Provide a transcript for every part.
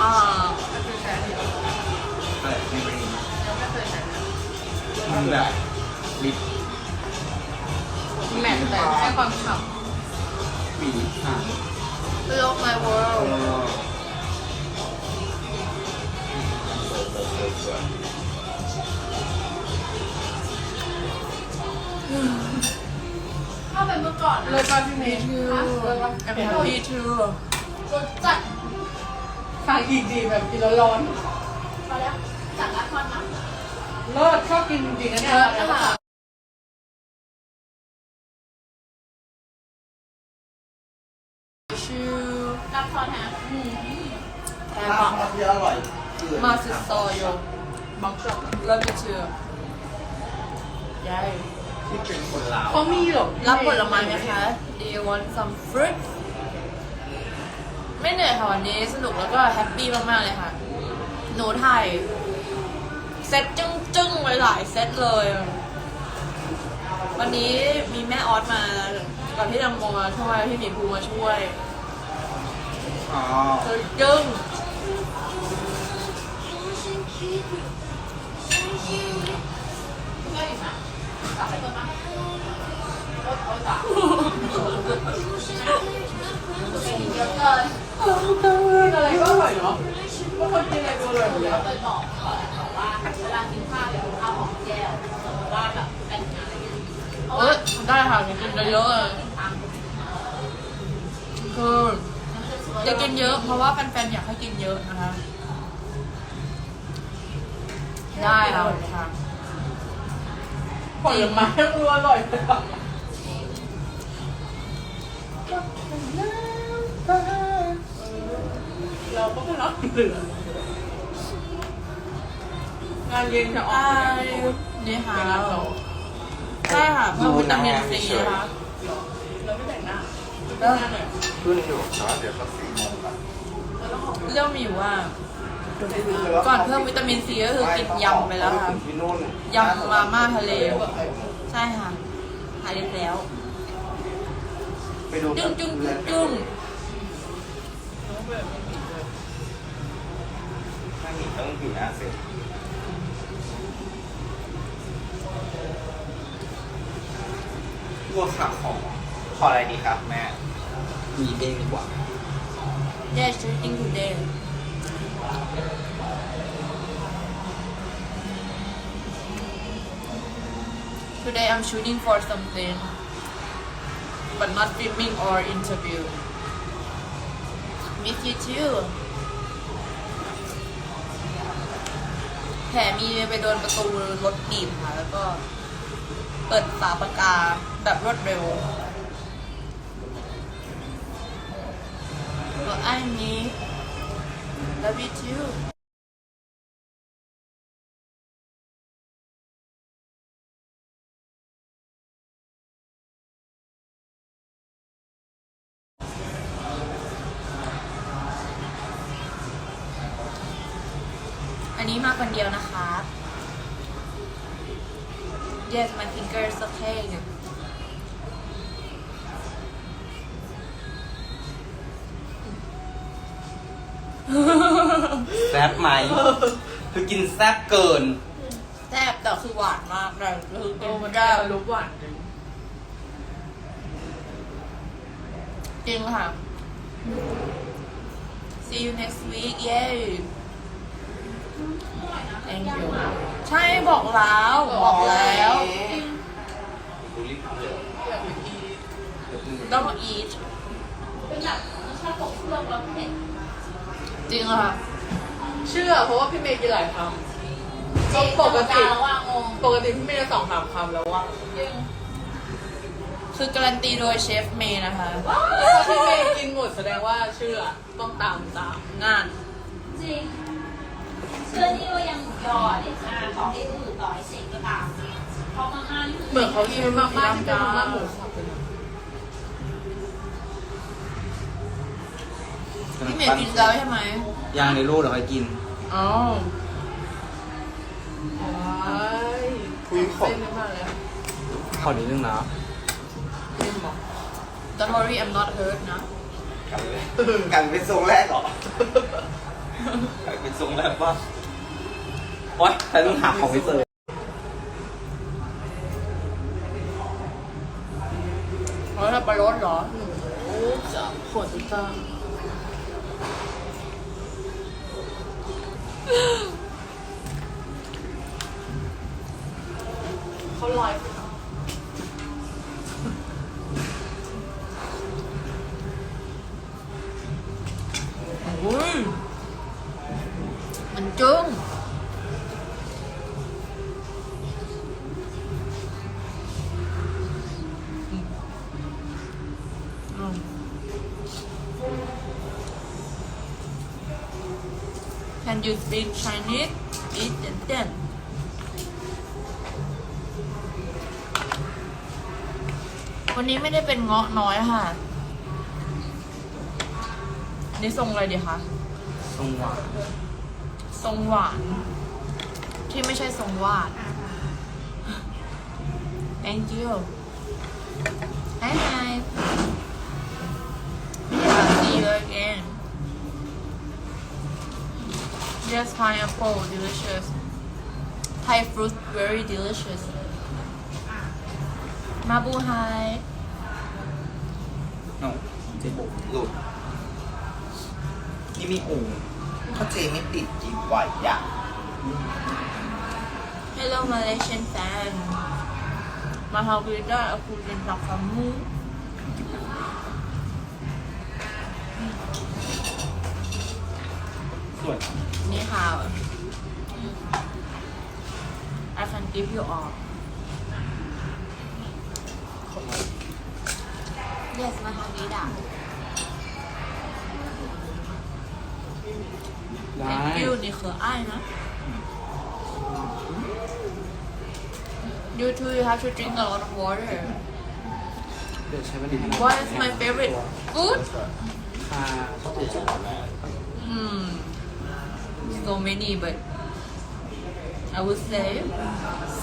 อ่าก็คือใช้อันนี้อะไรไม่เป็นยังไม่เคยใช้มันแบบลิปแมทแต่ให้ความฉ่หวีอะโลก my เอ world อถ้าเป็นเมื่อก่อนำเลิศมากพี่เมย์ทูเลิศมากแอมพีทูรสจัด ฟังอีกดีแบบกินแล้วร้อนมาแล้วจัดละครนะเลิศชอบกินจริงๆนะเนี่ยเลิศนะคะชูรับคอนฮะแอถ้าบมาที่อร่อยคือมาสิซอยโยบังช็อปเลิศทูยัยที่เป็นคนลาวเขามีหรอรับผลไม้ไหมคะ Do you want some fruit ไม่เหนื่อยค่ะวันนี้สนุกแล้วก็แฮปปี้มากๆเลยค่ะ หนูถ่ายเซตจึ้งๆไว้หลายเซตเลย วันนี้มีแม่ออสมากับพี่ดังโมมาช่วยพี่หมีภูมาช่วยอ๋อคือจึ้งก็ อีกนะไปก่อนอะเยอะเกินอะไรก็อร่อยเนาะว่าคนกินอะไรก็อร่อยหมดเลยเราเคยบอกก่อนบอกว่าเวลากินข้าวอย่ากินข้าวหอมแก้วสมมติว่าแบบแต่งงานอะไรเงี้ยเพราะเอว่าได้ค่ะกินเยอะเลยคือจะกินเยอะ เพราะว่าแฟนๆอยากให้กินเยอะนะคะ ได้ค่ะค่ะผลไม้ยังรู้อร่อยเลยอะ เราก็ไม่รับเหลืองานเย็นจะออกได้นี่ค่ะใช่ค่ะเพิ่มวิตามินซีนะคะเราไม่แต่งหน้าแล้วขึ้นอยู่แต่ว่าเดี๋ยวสักสี่โมงครับเรื่องมีอยู่ว่า ก่อนเพิ่มวิตามินซีก็คือกินยำไปแล้วค่ะยำมาม่าทะเล ใช่ค่ะหายเรียบแล้วจึ้งจึ้งจึ้งจึ้ง ถ้าหนีต้องอยู่หน้าเสร็จวัวขาของขออะไรดีครับแม่ มีเด้งดีกว่า Yes shooting today Today I'm shooting for something but not filming or interview Miss you too แผลมีไปโดนประตูรถบีบค่ะ แล้วก็เปิดฝาปากกาแบบรวดเร็วก็ไอ้นี้ love you too ซ่บไหมคือกินแซ่บเกิน แซ่บแต่คือหวานมากเลยคือโอ้กินมันได้ได้รูปหวานจริงจริงค่ะ See you next week yay Thank you ใช่บอกแล้วบอกแล้วต้อง eat เป็นแบบรสชาติตกเครื่องแล้วเผ็ดจริงค่ะ เชื่อเพราะว่าพี่เมย์กินหลายคำเจ๊ปกติแล้วว่างงปกติพี่เมย์จะสองสามคำแล้วว่าจริงคือการันตีโดยเชฟเมย์นะคะถ้าพี่เมย์กินหมดแสดงว่าเชื่อต้องตามตามงาน จริง เชื่อนี่ว่ายังยอเด็ดมากของที่อื่นต่อให้เซ็งก็ตามเพราะมาม่านี่เหมือนเขากินมากมากที่เป็นมาม่าหมูสับเลยนะ พี่เมย์กินแล้วใช่ไหมยังในรูปเดี๋ยวค่อยกิน อ๋อว้ายคุยขมเส้นไม่มากเลยขอนิดนึงนะเส้นบอก Don't worry I'm not hurt นะ กันไปกันไปทรงแรกเหรอใครเป็นทรงแบบว่าโอ๊ยใครต้องหาของไม่เจอเพราะถ้าไปรถเหรอโอ้จะปวดจัง เขาไลฟ์เหรอโอ้ยมันจึ้งอืม Can you speak Chinese? Eat and then. วันนี้ไม่ได้เป็นเงาะน้อยค่ะ นี่ทรงอะไรดีคะ ทรงหวาน ทรงหวาน ที่ไม่ใช่ทรงวาด Thank you Hi hi Yeah, see you again Yes pineapple delicious Thai fruit very delicious มาบูไฮโน้เจ๊บุกหลุดนี่มีอู่ถ้าเจไม่ติดจีบไหวอะ Hello Malaysian fan Mahavira aku tentang kamu สวยนี่ค่ะ I can give you all Yes มาทางนี้ด่ะ ได้ Thank you 你可爱呢 You too you have to drink a lot of water เดี๋ยวใช้วันนี้ What is my favorite food ค่ะชอบเฉย Hmm so many but I would say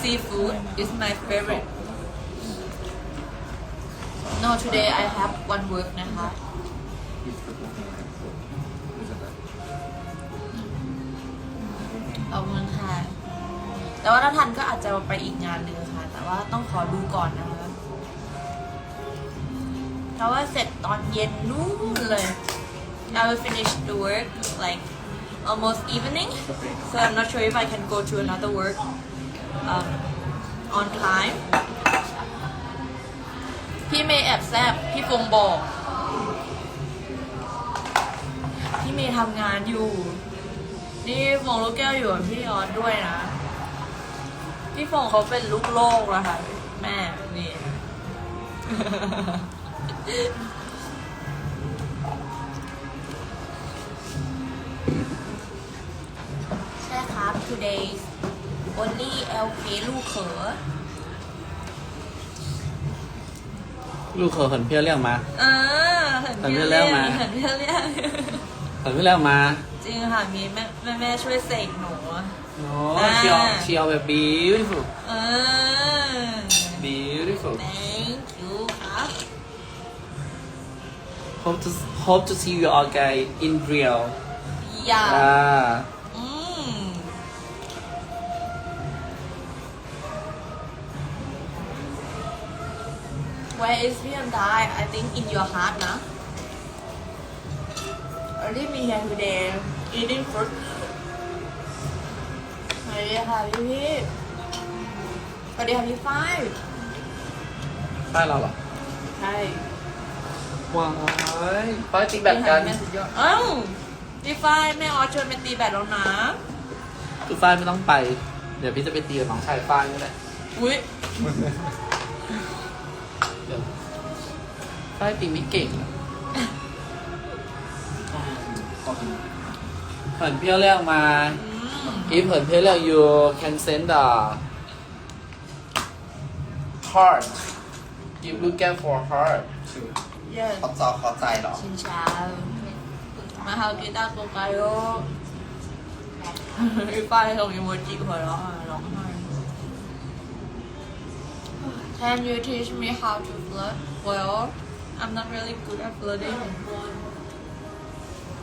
seafood is my favorite No today I have one work นะคะเอาเงินค่ะ แต่ว่าถ้าทันก็อาจจะไปอีกงานหนึ่งค่ะ แต่ว่าต้องขอดูก่อนนะคะเพราะว่าเสร็จตอนเย็นนู่นเลย I will finish the work like almost evening so I'm not sure if I can go to another work um, on time พี่เมย์แอบแซบพี่ฟงบอก พี่เมย์ทำงานอยู่ นี่ฟงลูกแก้วอยู่กับพี่ออสด้วยนะ พี่ฟงเขาเป็นลูกโลกแล้วค่ะแม่นี่ ใช่ครับ today only LK ลูกเขอ ลูกเขยเหินเพี้ยวเรียกมาเออเห็นเห็นพี่พี่เรียกเรียกมาเห็นพี่เรียกเหินเพี้ยวเรียกมาจริงค่ะมีแม่แม่แม่ช่วยเสกหนูอะโอ้อ่าเชียวเชียวแบบ beautiful เออ beautiful thank you ครับ hope to hope to see you all guys in real อ Where is พี่อันดาย I think in your heart นะ Early me here today eating fruit สวัสดีค่ะพี่พี่สวัสดีค่ะพี่ฝ้ายใช่เราเหรอใช่ว้ายป้ายตีแบตกันแม่สุดยอดเอ้าพี่ฝ้ายแม่ออสชวนไปตีแบดแล้วนะคือฝ้ายไม่ต้องไป เดี๋ยวพี่จะไปตีกับน้องชายฝ้ายนี่แหละอุ้ย ฝ้ายตีไม่เก่งอะเหินเพี้ยวเรียกมาอืม if เหินเพี้ยวเรียก you can send the heart you look at for heart yes เขาจอเขาใจเหรอ ชินชามาฮากิตาโกไกโอพี่ฝ้ายส่งอีโมจิหัวเราะอะร้องไห้ Can you teach me how to flirt? Well, I'm not really good at flirting.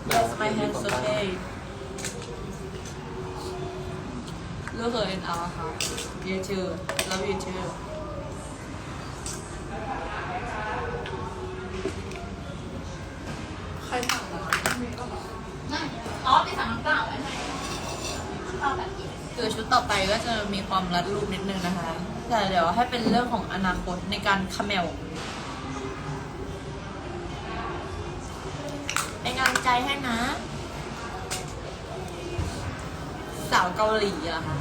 Yes, my hand's okay. Look her in our heart. You too. Love you too. ใครสั่งมาไม่อ๋อไปสั่งน้ำเปล่าไว้ให้ชอบแบบกินคือชุดต่อไปก็จะมีความรัดรูปนิดนึงนะคะ แต่เดี๋ยวให้เป็นเรื่องของอนาคตในการคาเมล เป็นกำลังใจให้นะ สาวเกาหลีอะค่ะ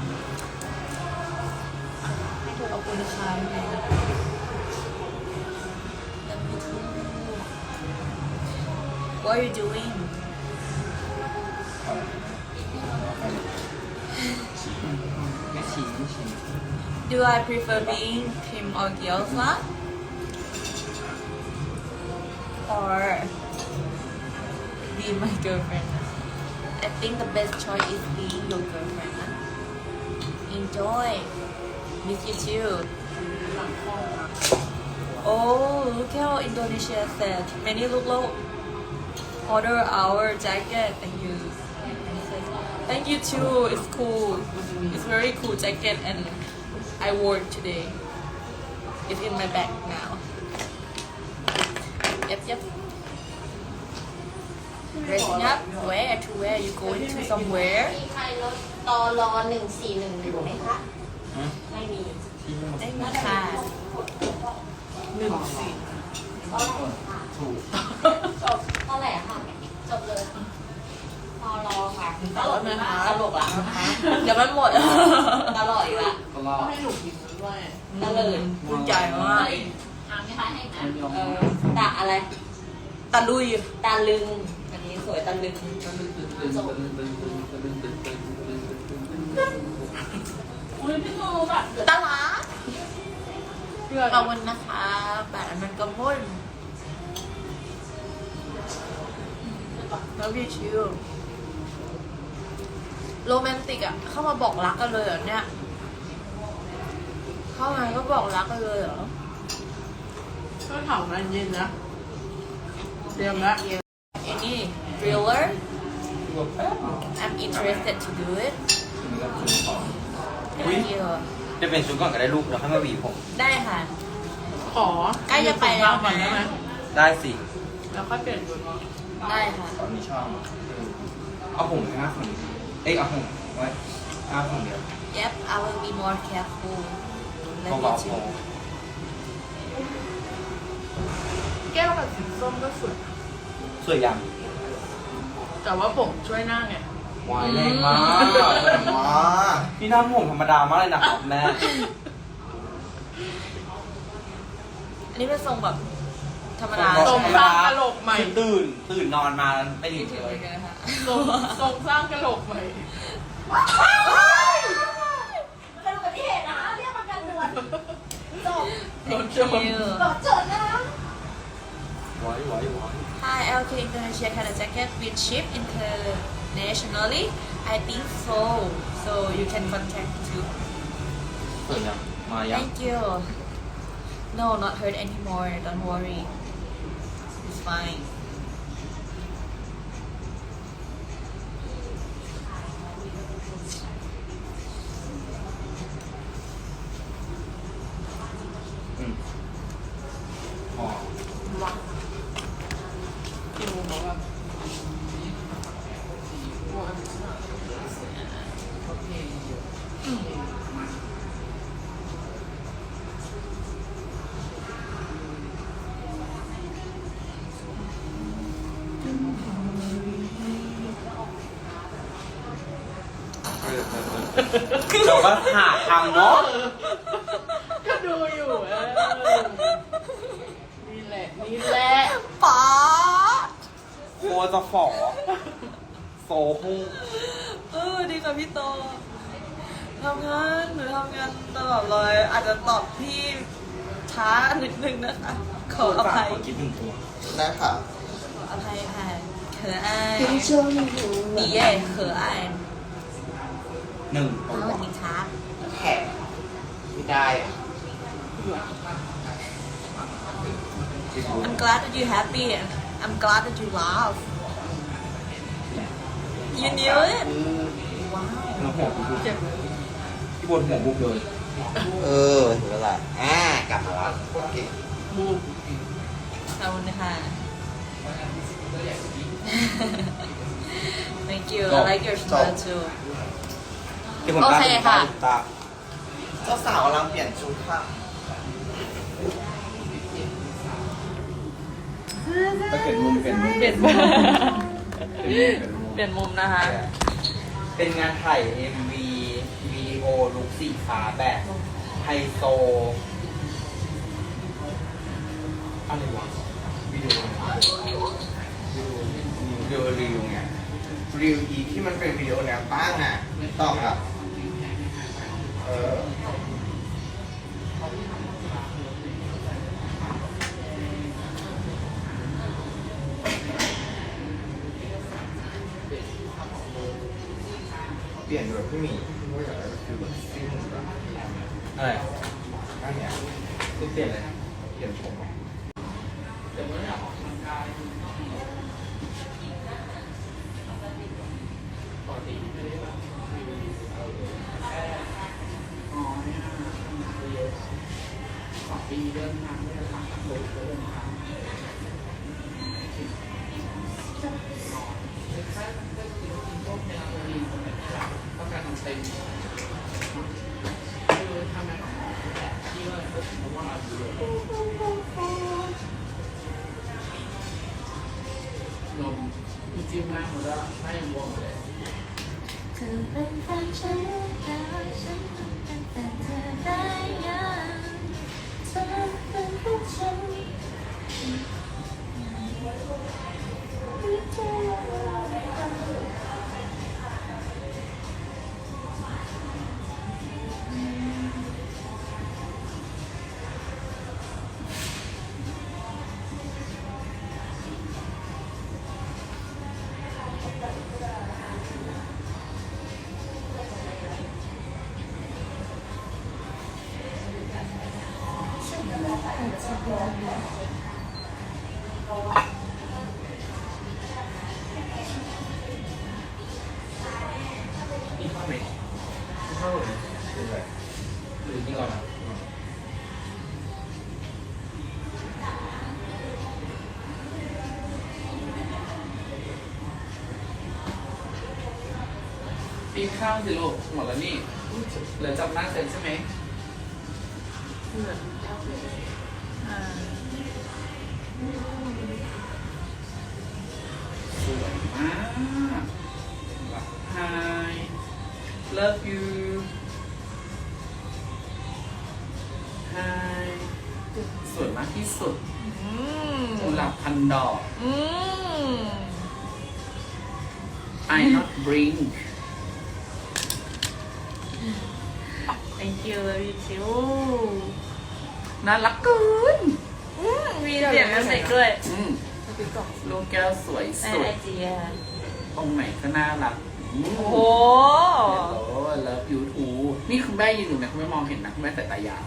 ให้เธอเอาคุณค่าไง Love you too. What are you doing? ไม่ชี้ไม่ชี้ Do I prefer being Kim or Gyoza? Or be my girlfriend? I think the best choice is being your girlfriend. Enjoy. Miss you too. Oh, look how Indonesia said. Many look low. Order our jacket. Thank you. Thank you too. It's cool. It's very cool jacket and I wore it today. It's in my bag now. Yep, yep. Dressing up. Where to where? You going to somewhere? มีใครรถตอรอหนึ่งสี่หนึ่งอยู่ไหมคะ ไม่มีที่หมดได้มีค่ะหนึ่งสี่ก็เลยค่ะถูกจบเท่าไหร่อะค่ะ จบเลยตอรอค่ะตลกไหมคะตลกละเดี๋ยวมันหมดตลกอีกละตลอดให้หนูกินด้วยตะเลิดพูดใหญ่มากถามไม่คะให้นะไม่ยอมเออตาอะไร ตะลุยตาลึงอันนี้ สวยตาลึงอุ้ยพี่โมแบบเดือดตลาขอบคุณนะคะแบบมันกระมุ่นแล้วพี่ชิวโรแมนติกอะ เข้ามาบอกรักกันเลยเหรอเนี่ย เข้ามาก็บอกรักกันเลยเหรอก็ถามมันเย็นนะ เตรียมแล้ว thriller ตัวแป๊บ I'm interested to do it อุ๊ย Thank you จะเป็นชุดก่อนก็ได้ลูกเดี๋ยวให้มาหวีผม ได้ค่ะ ขอใกล้จะไปแล้วนะ ก่อนได้ไหมได้สิ แล้วค่อยเปลี่ยนชุดได้ค่ะ ตอนนี้ชอบเอาผมห้าคนเอ้ยเอาผมไว้ห้าคนเดียว Yep I will be more careful Love เบา you ๆพอ too แก้วกับสีส้มก็สวยสวยยัง แต่ว่าผมช่วยหน้าไง วายแรงมากแรงมากนี่หน้าผมธรรมดามากเลยนะครับแม่อันนี้เป็นทรงแบบธรรมดาทรงใช่สไหมร้างกะโหลกใหม่คือตื่น ตื่นนอนมาไม่ดีถือเลเลยยนะคะทรงทรงสร้างกะโหลกใหม่ เป็นอุบัติเหตุนะคะเรียกประกันด่วนจบโดน Thank โจม you จบจดนะไว้ไว้ไว้ Hi, LK Indonesia had a jacket with ship internationally? I think so. So you can contact too. Thank you. No, not hurt anymore. Don't worry. It's fine. เราก็หาทางเนาะก็ดูอยู่เออนี่แหละนี่แหละป๊าโคจะฝอโซฮู้เออดีกับพี่โตทำงานหนูทำงานตลอดเลย อาจจะตอบพี่ช้านิดนึงนะคะ ขออภัยขอคิดหนึ่งตัวได้ค่ะขออภัยค่ะเขินอา ยดีเย่เขินอายหนึ่งสวัสดีครับแขกไม่ได้อะ I'm glad that you happy I'm glad that you laugh You knew it ว้าวน้ำหัวกูเจ็บที่บนหัวบุกเลยเออถึงแล้วล่ะอ่ากลับมาแล้วโอเคขอบคุณค่ะ Thank you I like your smile too ที่ผมโอเคค่ะตาเจ้าสาวกำลังเปลี่ยนชุดค่ะเปลี่ยนมุมเปลี่ยนมุมเปลี่ยนมุมเปลี่ยนมุมนะคะ เป็นงานถ่าย MV วิดีโอลุคสีฟ้าแบบไฮโซอะไรวะวิดีโอวิดีโอรีวิวไงรีวิวอีที่มันเป็นวิดีโอแนวตั้งอะต่อครับเออ เปลี่ยนแบบพี่หมีว่าอยากได้คือแบบซิ่งแบบอะไรอันเนี้ยคือเปลี่ยนเลยเปลี่ยนผม นี่ก่อนปีข้าวสิลูกหมดแล้วนี่เหลือจำหน้าเสร็จใช่ไหมอ่าสวยมาก Hi love you พันดอก อืม I not bring Thank you love you too น่ารักเกินอืมมีเสียงเอฟเฟกต์ด้วยอืมลูกแก้วสวยในสุไอดจีอะตรงไหนก็น่ารักอืมโอ้โห โอ้เลิฟยูทูนี่คุณแม่ยืนอยู่นะคุณแม่มองเห็นนะคุณแม่สายตายาว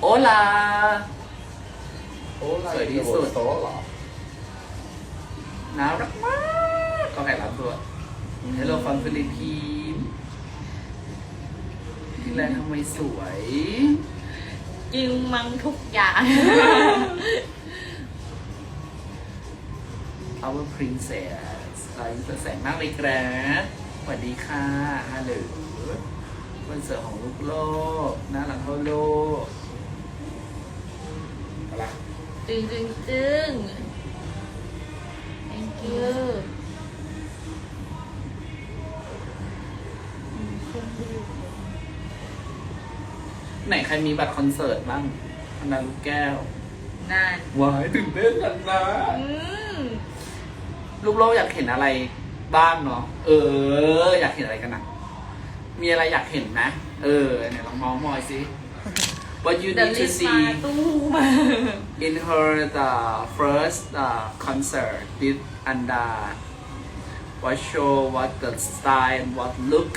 โอลา โอ้สวยที่สุด โต๊ะเหรอน่ารักมากก็แข่รับตัว Hello from Philippines ที่แลนด์ทำไมสวยกินมังทุกอย่าง Our Princess ลายสดใสมากเลยครับสวัสดีค่ะฮัลโหลวันเสือของลูกโลกน่ารักเท่าโลกอะไร ตึงตึงตึง thank you ไหนใครมีบัตรคอนเสิร์ตบ้างอันนาลูกแก้วนั่นวายตื่นเต้นจังนะอืมลูกโลกอยากเห็นอะไรบ้างเนาะเออ อยากเห็นอะไรกันนะมีอะไรอยากเห็นไหมเออเนี่ยลองมองมอยสิ What you เด need ลิ to สมา see ตู้มา in her the first uh, concert with Anda what show what the style what look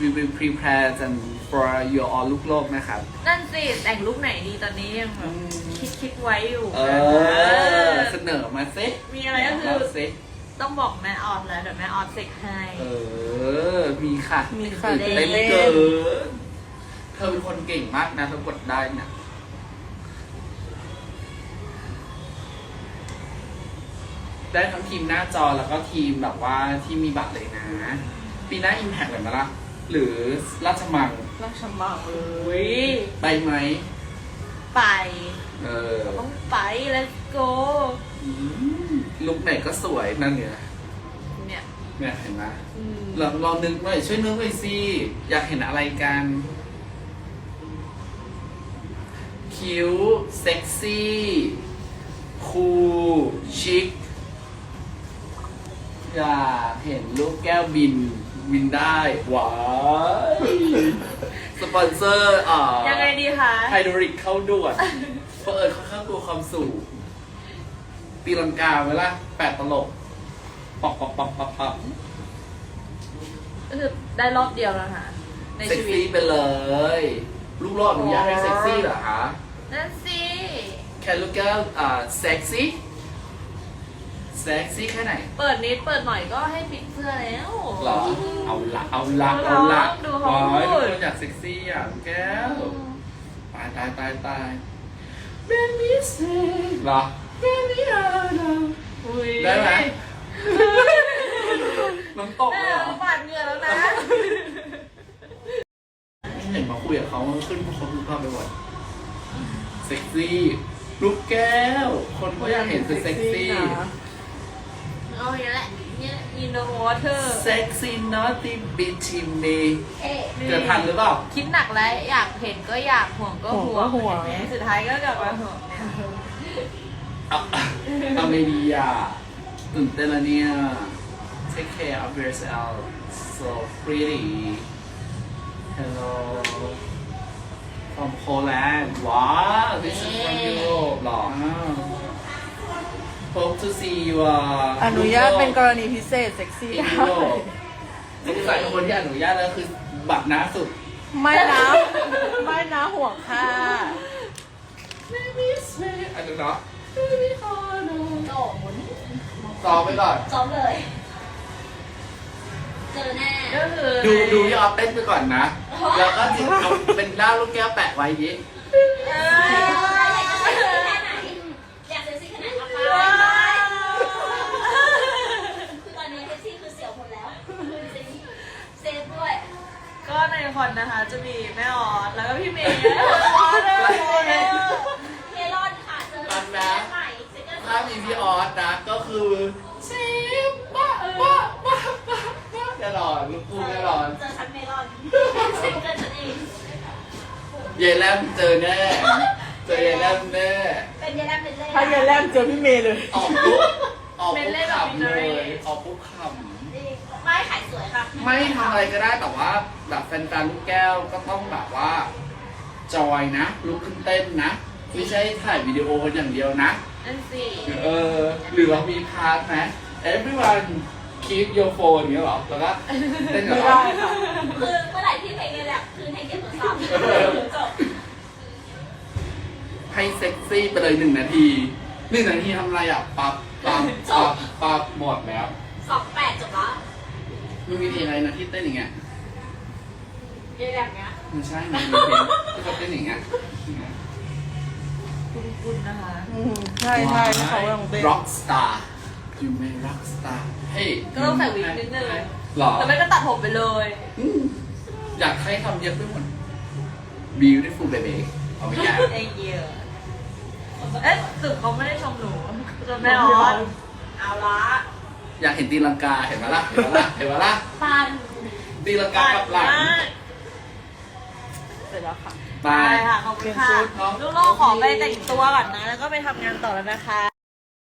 we will prepare and for your all ลูกโลกนะครับ นั่นสิแต่งลุคไหนดีตอนนี้ยังแบบคิดคิดไว้อยู่เออ เสนอมาสิมีอะไรก็คือบมาสิต้องบอกแม่ออดแล้วเดี๋ยวแม่ออดเสกให้ เออ มีค่ะมีค่ะ ตื่นเต้นเล่นเกินเธอเป็นคนเก่งมากนะเธอกดได้เนี่ยได้ทั้งทีมหน้าจอแล้วก็ทีมแบบว่าที่มีบัตรเลยนะ ปีหน้าอิมแพกเลยมาละหรือราชมังราชมังอุ้ยไปไหม ไป เออต้องไป let's go อืมลุกไหนก็สวยนั่นเนี่ยเนี่ย เนี่ยเห็นไหมอืมลองลองนึกหน่อยช่วยนึกหน่อยสิ อยากเห็นอะไรกัน คิ้ว เซ็กซี่ คูล ชิค อยากเห็นลูกแก้วบิน บินได้ว้ายสปอนเซอร์อ่ายังไงดีคะไฮดรอลิกเข้าด่วนเพราะเอิญเขาข้างตัวความสูงตีลังกาไว้ละแปดตลบปอกปอกปอกปอกปอกก็คือได้รอบเดียวแล้วค่ะในเซ็กชีวิต ซี่ไปเลย ลูกรอดอนุญาตให้เซ็กซี่เหรอคะ นั่นสิ Can look at อ่าเซ็กซี่เซ็กซี่แค่ไหนเปิดนิดเปิดหน่อยก็ให้ปิดเสื้อแล้ว หรอเอาละเอาละเอาละดูเขาโอ้ยพูทุกดคนอยากเซ็กซี่อะแก้วตายตายตายตายเบบี้เซ็กหรอเบบี้อาร์อุ๊ยได้ไหมน้ำตกแม่เลยเหรอปาดเหงื่อแล้วนะ เห็นมาคุยกับเขาขึ้นเขาดูภาพไปหมดเซ็กซี่ ลูกแก้ว คนก็อยากเห็นเธอเซ็กซี่ เอาอย่างนี้แหละเนี่ย in the water เซ็กซี่นอตตี้บิชิมีเอ๊ะเกิดทันหรือเปล่า คิดหนักแล้ว อยากเห็นก็อยากห่วงก็ห่วงห่วง เห็นไหมสุดท้ายก็กลับมาห่วงเนี่ยเอาเอาไม่ดีอะตื่นเต้นแล้วเนี่ย Take care of yourself so pretty Hello from Poland wow this is from Europe หรอ Hope to see you อะอนุญาตเป็นกรณีพิเศษเซ็กซี่อินได้โดสงสัยคนที่อนุญาตแล้วคือบัตรหน้าสุด ไม่นะ ไม่นะห่วงค่ะ Maybe sweet อันนี้เนาะ Maybe hollow โตหมุนซ้อมไปก่อน ซ้อมเลย เจอแน่ก็คือดูดูพี่ออฟเต้นไปก่อนนะ แล้วก็จิบเอาเป็นด้านลูกแก้วแปะไว้อยางงี้เออยากเซ็กซี่แค่ไหนอยากเซ็กซี่แค่ไหนเอาไปอคือตอนนี้เซ็กซี่คือเสียวหมดแล้วเซ็กซี่เซฟด้วยก็ในคอนนะคะ จะมีแม่ออสแล้วก็พี่เมย์ออสเดอร์โมเดลเฮรอนค่ะเจอกันใหม่เจอกันถ้ามีพี่ออสนะก็คือ ชิมบ้าบ้าบ้าบ้า บ้าแน่นอนลูกกูแน่นอน เจอฉันเมลอนเจอกันฉันเอง เยายแลมเจอแน่ เจอยายแลมแน่ เป็นยายแรมเป็นเล่ถ้าเย็นแรกเจอพี่เมย์เลย ออกปุ๊บออกปุ๊บขำเลยออกปุ๊บขำไม่ขายสวยค่ะไม่ทำอะไรก็ได้แต่ว่า แบบแฟนๆลูกแก้วก็ต้องแบบว่า จอยนะลุกขึ้นเต้นนะ ไม่ใช่ถ่ายวิดีโออย่างเดียวนะ นั่นสิ เออหรือเรามีพาร์ท ไหม everyone keep your phone อย่างเงี้ยเหรอแล้วก็เต้นกับไม่เราได้ค่ะคือเมื่อไหร่ที่เพลงนี้แหละคือให้เก็บโทรศัพท์จบให้เซ็กซี่ไปเลยหนึ่งนาทีหนึ่งนาทีทำอะไรอะปับปับปับปับหมดแล้วสองแปดจบแล้วมันมีเพลงอะไรนะที่เต้นอย่างเงี้ยยายแรมเนี้ยไม่ใช่มันมีเพลงที่เขาเต้นอย่างเงี้ยคุณนะคะอืมใช่ใช่ที่เขาลองเต้นร็ อกสตาร์ยูเมนร็อกสตาร์เฮ้ยก็ต้องใส่วิกนิดนึง หรอแต่ไม่ก็ตัดผมไปเลย อืมอยากให้ทำเยอะไปหมด beautiful baby เอาไม่ยากไอ้เหี้ยเอ๊ะสึกเขาไม่ได้ชมหนูชมแม่ออสเอาละอยากเห็นตีลังกาเห็นไหมล่ะ เห็นไหมล่ะเห็นไหมล่ะปันตีลังกากับหลังเสร็จแล้วค่ะไป ไปค่ะ ขอบคุณค่ะเปลี่ยนชุดเนอะลูกโลกขอไปแต่งตัวก่อนนะ แล้วก็ไปทำงานต่อแล้วนะคะ